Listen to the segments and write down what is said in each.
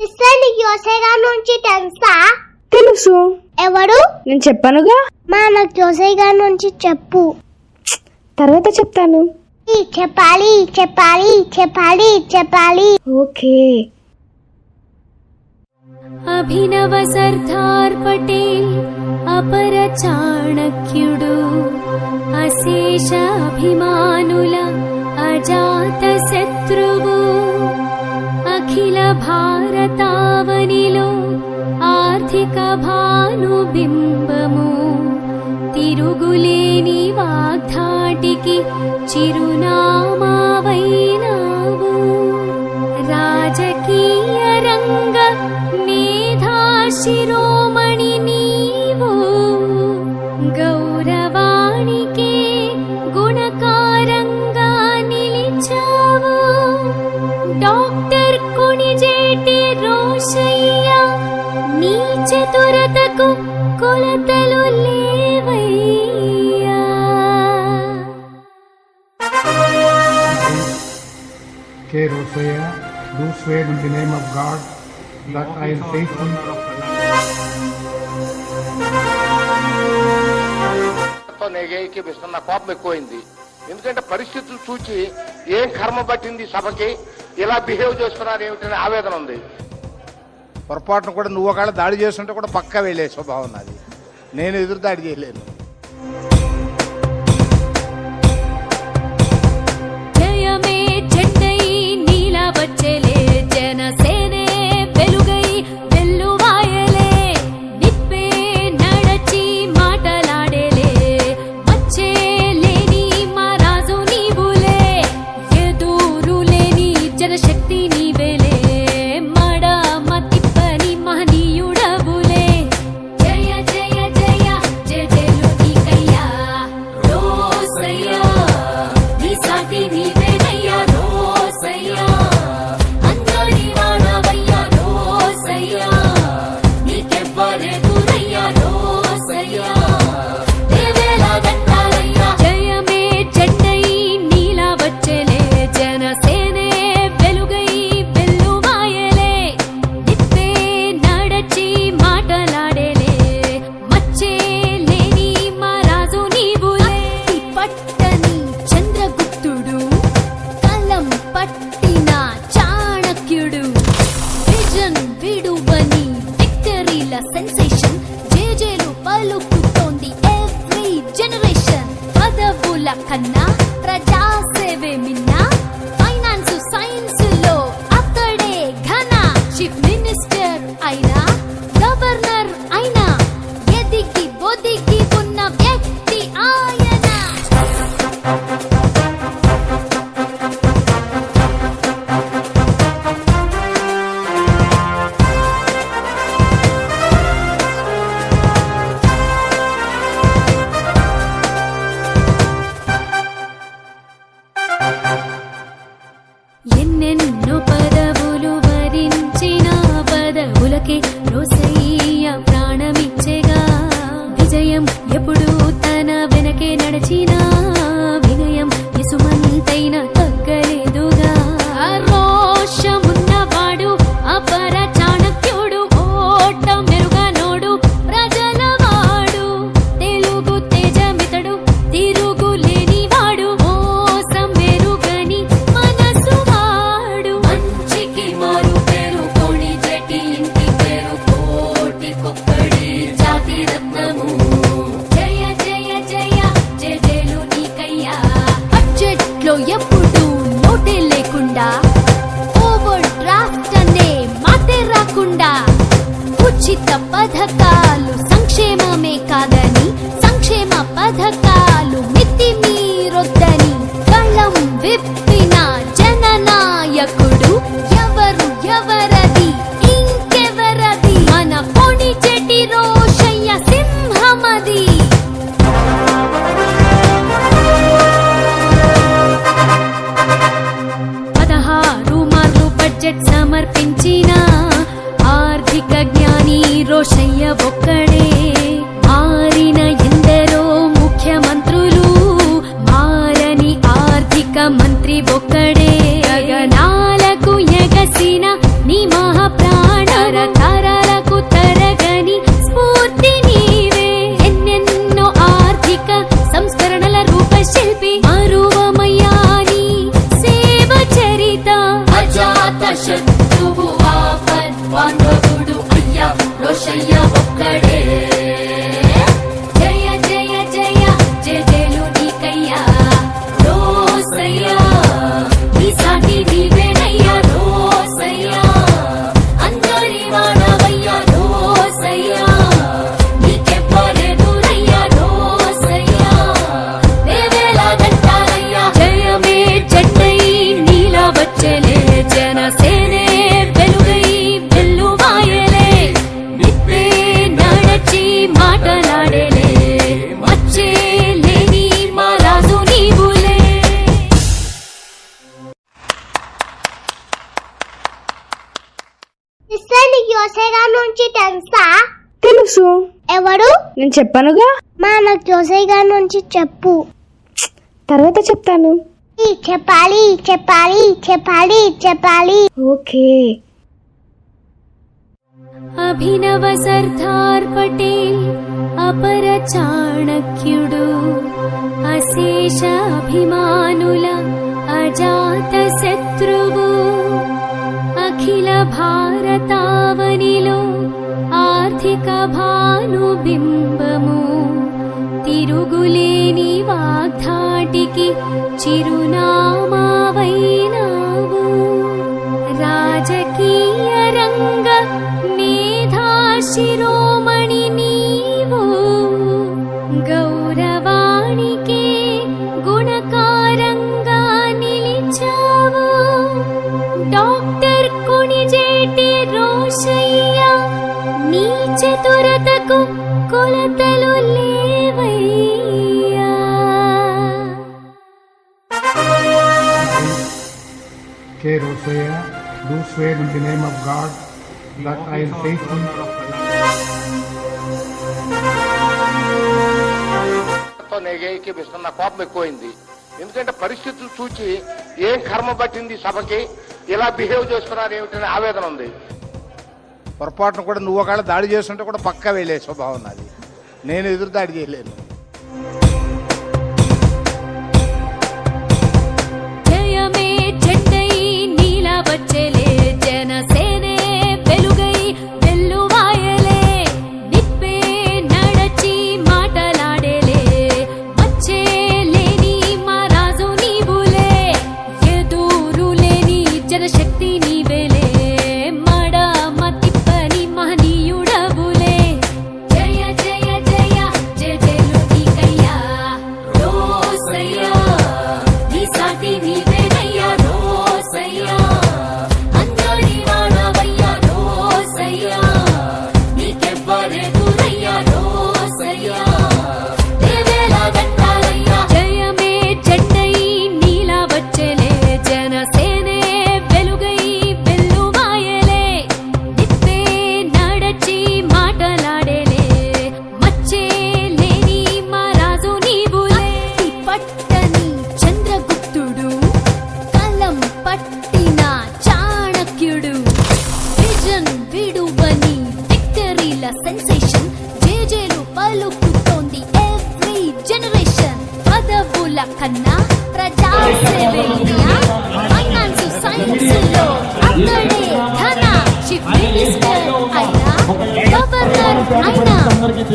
Sister నీకు యోసేగా నుంచి తెలుసా? తెలుసు. ఎవరు? నేను చెప్పానుగా? మా నాకు యోసేగా నుంచి చెప్పు. తర్వాత చెప్తాను. ఈ చెప్పాలి చెప్పాలి చెప్పాలి చెప్పాలి. ఓకే. అభినవ సర్దార్ పటేల్ అపర చాణక్యుడు అశేష అభిమానుల అజాత శత్రువు అఖిల భారతావనిలో ఆర్థిక భానుబింబము తిరుగులేని వాగ్ధాటికి చిరునామావైనావు రాజకీయ రంగ మేధా శిరోమణి Rosaya, do swear in the name of God that I నేను ఏకీపిస్తున్న కోపం ఎక్కువైంది. ఎందుకంటే పరిస్థితులు చూచి ఏం కర్మ పట్టింది సభకి? ఇలా బిహేవ్ చేస్తున్నారు ఏమిటనే ఆవేదన ఉంది. పొరపాటును కూడా నువ్వు ఒకవేళ దాడి చేస్తుంటే కూడా పక్కా వెళ్ళే స్వభావం నాది. నేను ఎదురు దాడి చేయలేను. విడువని విక్టరీల సెన్సేషన్. జేజేలు పలుకుతోంది ఎవ్రీ జనరేషన్. పదవుల కన్నా మారని మంత్రి ఒక నీకు యోసే గారి నుంచి తెలుసా? తెలుసు. ఎవరు? నేను చెప్పానుగా? మా నాకు యోసే గారి నుంచి చెప్పు. తర్వాత చెప్తాను. చెప్పాలి చెప్పాలి చెప్పాలి చెప్పాలి. ఓకే. అభినవ సర్దార్ పటేల్ అపర చాణక్యుడు అశేష అభిమానుల అజాత శత్రువు అఖిల భారతావనిలో ఆర్థిక భానుబింబము తిరుగులేని వాగ్ధాటికి చిరునామావైనావు రాజకీయ రంగ మేధా శిరోమణి K. Rosaya, do swear in the name of God that I నేను ఏకీపిస్తున్న కోపం ఎక్కువైంది. ఎందుకంటే పరిస్థితులు చూచి ఏం కర్మ పట్టింది సభకి? ఇలా బిహేవ్ చేస్తున్నారు ఏమిటనే ఆవేదన ఉంది. పొరపాటును కూడా నువ్వు ఒకవేళ దాడి చేస్తుంటే కూడా పక్కా వెళ్ళే స్వభావం నాది. నేను ఎదురు దాడి చేయలేను. పదవుల ప్రజా ప్రజాసేవయ్యా ఫైనాన్స్ సైన్స్లో అతడే ధన చీఫ్ మినిస్టర్ అయినా గవర్నర్ అయినా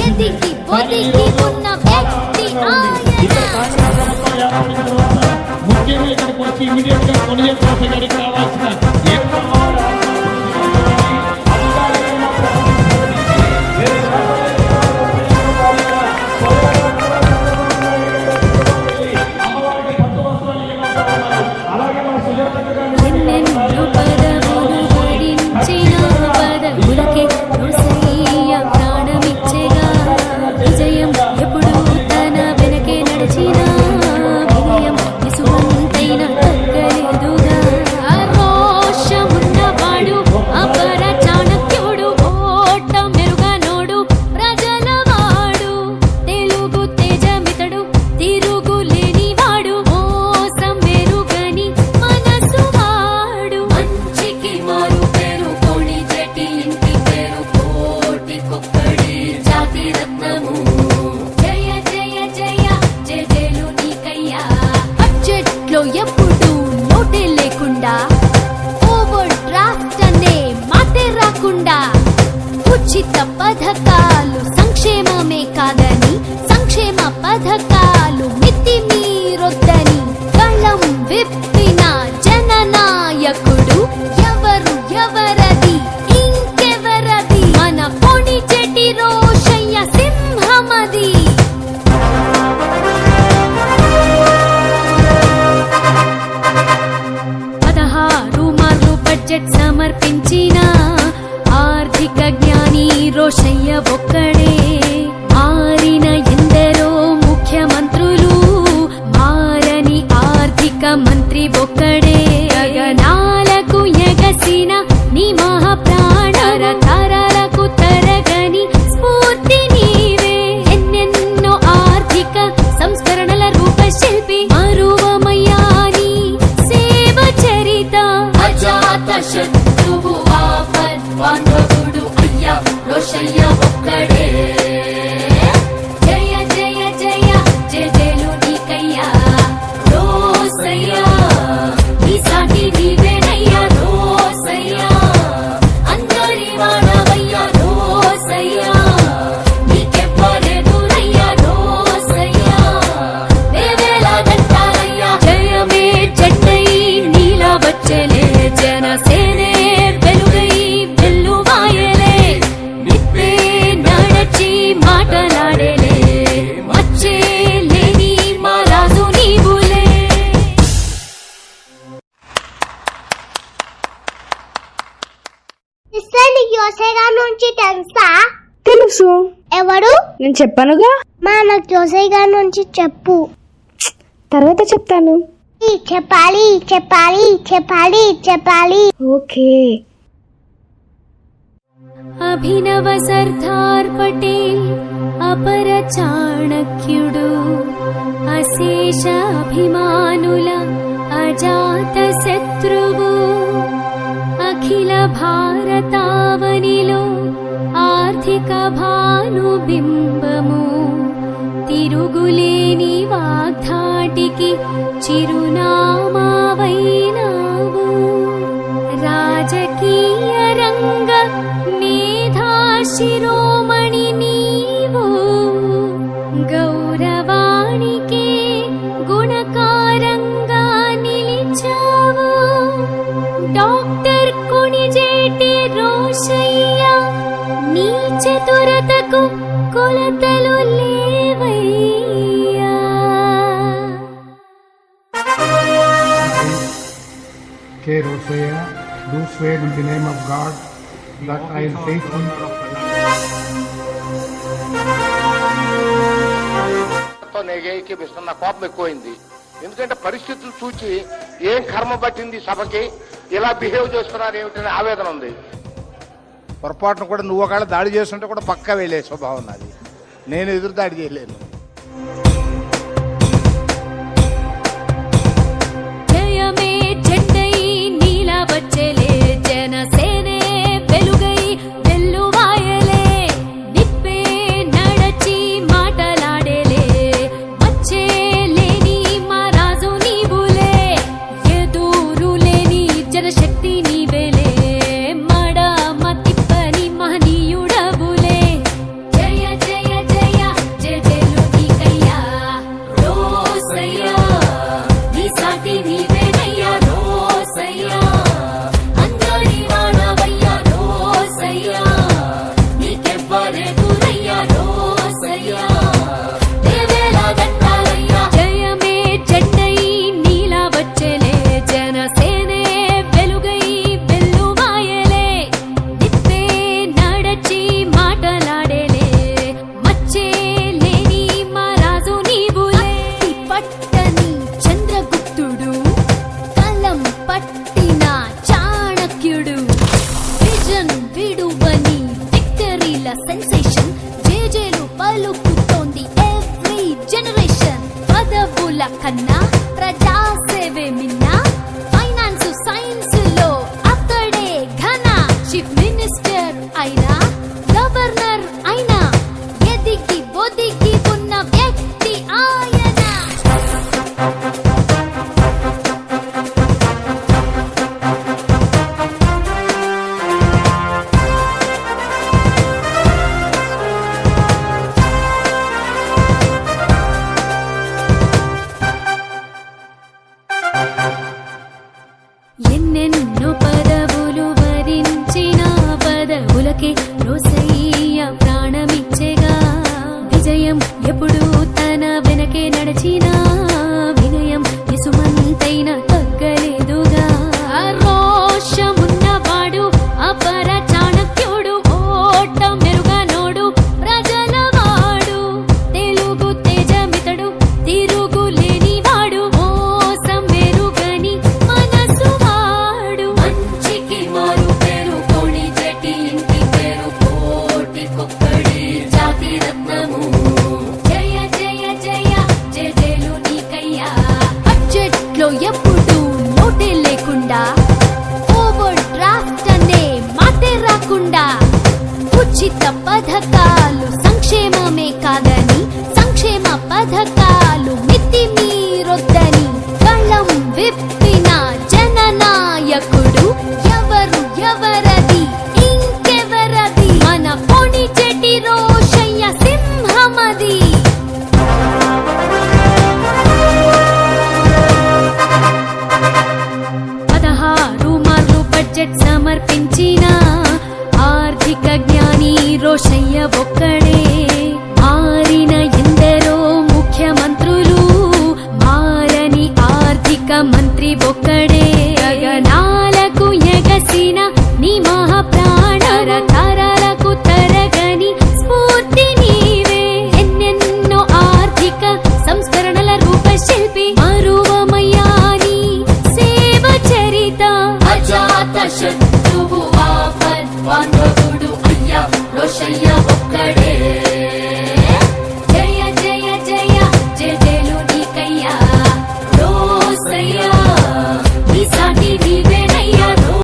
ఎదిగి ఒదిగి ఉన్న వ్యక్తి ఆయన. ముఖ్యంగా ఇక్కడికి వచ్చి ఇమీడియట్గా కొనియే మంత్రి ఒక్కడే. గగనాలకు ఎగసిన నీ మహాప్రాణ. రథ జోసేగా నుంచి తెలుసా? తెలుసు. ఎవరు? నేను చెప్పానుగా? మా నాకు జోసేగా నుంచి చెప్పు. తర్వాత చెప్తాను. చెప్పాలి చెప్పాలి చెప్పాలి చెప్పాలి. ఓకే. అభినవ సర్దార్ పటేల్ అపర చాణక్యుడు అశేష అభిమానుల అజాత శత్రువు. అఖిల భారతావనిలో ఆర్థిక భానుబింబము తిరుగులేని వాగ్ధాటికి చిరునామా prayer, do swear in the name of God that I am faithful. ఏకీపిస్తున్న కోపం ఎక్కువైంది. ఎందుకంటే పరిస్థితులు చూచి ఏం కర్మ పట్టింది సభకి? ఇలా బిహేవ్ చేస్తున్నారు ఏమిటనే ఆవేదన ఉంది. పొరపాటును కూడా నువ్వు ఒకవేళ దాడి చేస్తుంటే కూడా పక్కా వెళ్ళే స్వభావం నాది. నేను ఎదురు దాడి చేయలేను. ఒక్కడే. గగనాలకు ఎగసిన నీ మహాప్రాణ. తరాలకు తరగని స్ఫూర్తి నీవే. ఎన్నెన్నో ఆర్థిక సంస్కరణల రూపశిల్పి మరువమయాని సేవ చరిత. అజాత శత్రువు ఆపద్ బాంధవుడు అయ్యా రోషయ్య ఒక్కడే.